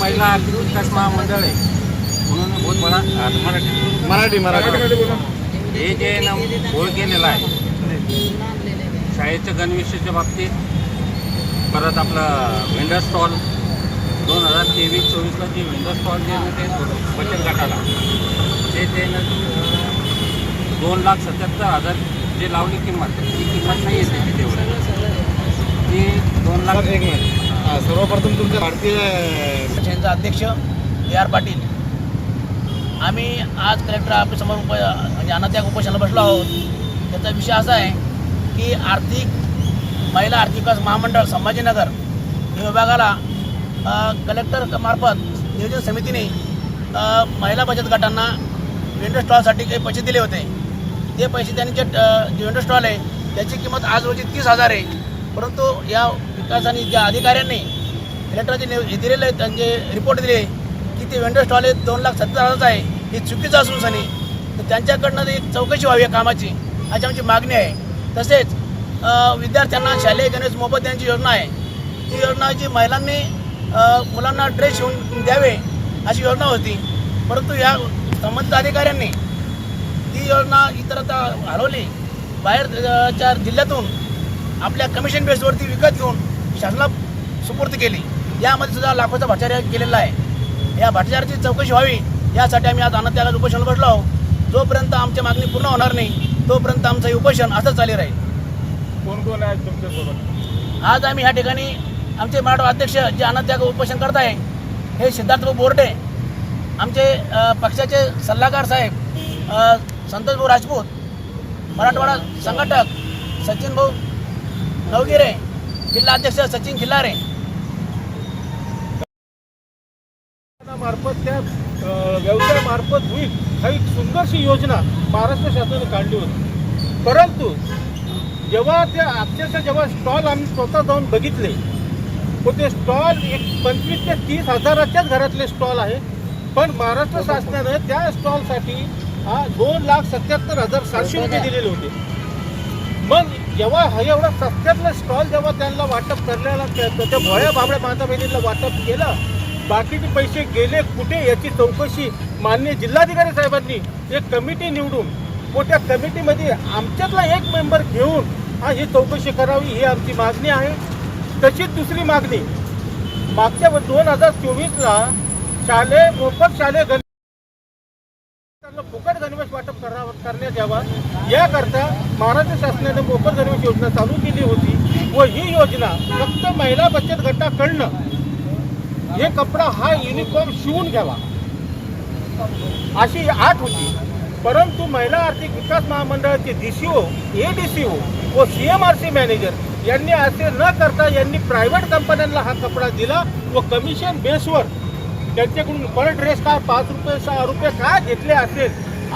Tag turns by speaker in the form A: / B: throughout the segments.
A: महिला आर्थिक विकास महामंडळ आहे म्हणून बहुत बडा आता मराठी
B: मराठी मराठी.
A: हे जे ना घोळ केलेला आहे. शाळेच्या गणवेशाच्या बाबतीत परत आपलं वेंडर स्टॉल दोन हजार तेवीस चोवीसला जे वेंडर स्टॉल जे ना ते बचत गटाला. ते ते ना दोन लाख सत्याहत्तर हजार जे लावली किंमत ती किंमत नाही येते तेवढी. ती दोन लाख
B: एक मिनिट. हा, सर्वप्रथम तुमच्या भारतीय
C: अध्यक्ष ए आर पाटील. आम्ही आज कलेक्टर ऑफिससमोर उप म्हणजे अनात्याग उपोषणाला बसलो आहोत. त्याचा विषय असा आहे की आर्थिक महिला आर्थिक विकास महामंडळ संभाजीनगर या विभागाला कलेक्टर मार्फत नियोजन समितीने महिला बचत गटांना वेंडर स्टॉलसाठी काही पैसे दिले होते. ते पैसे त्यांनी जे अ, जे वेंडर स्टॉल आहे त्याची किंमत आज रोजी तीस हजार आहे. परंतु या विकास आणि ज्या अधिकाऱ्यांनी इलेक्ट्रॉनचे हे दिलेले त्यांचे रिपोर्ट दिले की ते वेंडर स्टॉल हे दोन लाख सत्तर हजारचा आहे हे चुकीचं असून सनी तर त्यांच्याकडनं एक चौकशी व्हावी या कामाची अशी आमची मागणी आहे. तसेच विद्यार्थ्यांना शालेय गणेश मोफत यांची योजना आहे. ती योजना जी महिलांनी मुलांना ड्रेस शिवून द्यावे अशी योजना होती. परंतु या संबंधित अधिकाऱ्यांनी ती योजना इतरता हलवली बाहेरच्या जिल्ह्यातून आपल्या कमिशन बेसवरती विकत घेऊन शासनाला सुपूर्द केली. यामध्ये सुद्धा लाखोचा भ्रष्टाचार केलेला आहे. या भ्रष्टाचाराची चौकशी व्हावी यासाठी आम्ही आज अनाथ त्याला उपोषणाला बसलो आहोत. जोपर्यंत आमची मागणी पूर्ण होणार नाही तोपर्यंत आमचं हे उपोषण असंच चालू राहील.
B: कोण कोण आहेत तुमच्यासोबत?
C: आज आम्ही ह्या ठिकाणी आमचे मराठा अध्यक्ष जे अनाथ त्याग उपोषण करत आहे हे सिद्धार्थ बोर्डे आमचे पक्षाचे सल्लागार साहेब अ, संतोष भाऊ राजपूत मराठवाडा संघटक सचिन भाऊ नवगिरे जिल्हा अध्यक्ष सचिन खिल्लारे
D: मार्फत त्या व्यवसायामार्फत होईल काही सुंदरशी योजना महाराष्ट्र शासनाने काढली होती. परंतु जेव्हा त्या अक्षरशः जेव्हा स्टॉल आम्ही स्वतः जाऊन बघितले तो ते स्टॉल एक पंचवीस ते तीस हजाराच्याच घरातले स्टॉल आहे. पण महाराष्ट्र शासनानं त्या स्टॉलसाठी हा दोन लाख सत्याहत्तर हजार सातशे रुपये दिलेले होते. मग जेव्हा हा एवढा सस्त्यातला स्टॉल जेव्हा त्यांना वाटप करण्याला त्या भोळ्या बाबड्या माता बहिणीला वाटप केलं बाकीचे पैसे गेले कुठे याची चौकशी मान्य जिल्हाधिकारी साहेबांनी एक कमिटी निवडून व त्या कमिटीमध्ये आमच्यातला एक मेंबर घेऊन आज ही चौकशी करावी ही आमची मागणी आहे. तशीच दुसरी मागणी मागच्या दोन हजार चोवीसला शालेय मोफत शालेय गण त्यांना फुकट गणवेश वाटप करावं करण्यात यावा. याकरता महाराष्ट्र शासनाने मोफत गणवेश योजना चालू केली होती व ही योजना फक्त महिला बचत गटाकडनं हे कपडा हा युनिफॉर्म शिवून घ्यावा. अशी आठ होती. परंतु महिला आर्थिक विकास महामंडळाचे D C O A D C O व C M R C manager यांनी असे न करता यांनी प्रायव्हेट कंपन्यांना हा कपडा दिला व कमिशन बेसवर त्यांच्याकडून पर ड्रेस काय पाच रुपये सहा रुपये काय घेतले असेल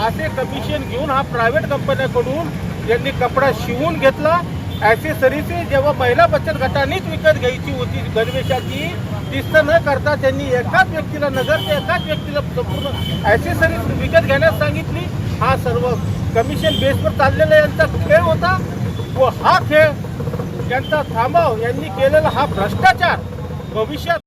D: असे कमिशन घेऊन हा प्रायव्हेट कंपन्याकडून ज्यांनी कपडा शिवून घेतला. ॲसेसरीचे जेव्हा महिला बचत गटानेच विकत घ्यायची होती गणवेशाची तिस्त न करता त्यांनी एकाच व्यक्तीला नजर ते एकाच व्यक्तीला संपूर्ण ॲसेसरीज विकत घेण्यास सांगितली. हा सर्व कमिशन बेसवर चाललेला यांचा खेळ होता. व हा खेळ यांचा थांबाव यांनी केलेला हा भ्रष्टाचार. भविष्यात